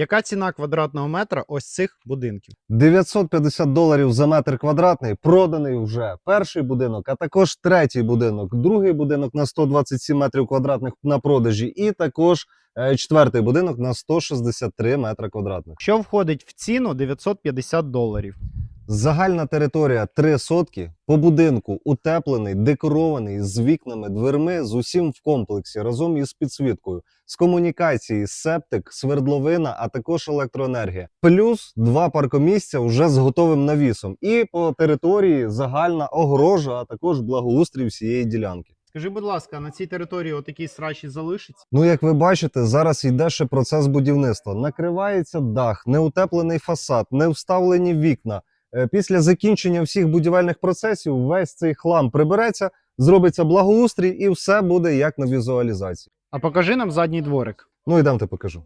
Яка ціна квадратного метра ось цих будинків? 950 доларів за метр квадратний проданий вже перший будинок, а також третій будинок, другий будинок на 127 метрів квадратних на продажі, і також е, четвертий будинок на 163 метри квадратних. Що входить в ціну 950 доларів? Загальна територія 3 сотки, по будинку утеплений, декорований з вікнами, дверми, з усім в комплексі, разом із підсвіткою, з комунікації, септик, свердловина, а також електроенергія. Плюс два паркомісця вже з готовим навісом. І по території загальна огорожа, а також благоустрій всієї ділянки. Скажи, будь ласка, на цій території отакий срачі залишиться? Ну, як ви бачите, зараз йде ще процес будівництва. Накривається дах, неутеплений фасад, не вставлені вікна. Е, Після закінчення всіх будівельних процесів весь цей хлам прибереться, зробиться благоустрій, і все буде як на візуалізації. А покажи нам задній дворик. Ну, йдемте покажу.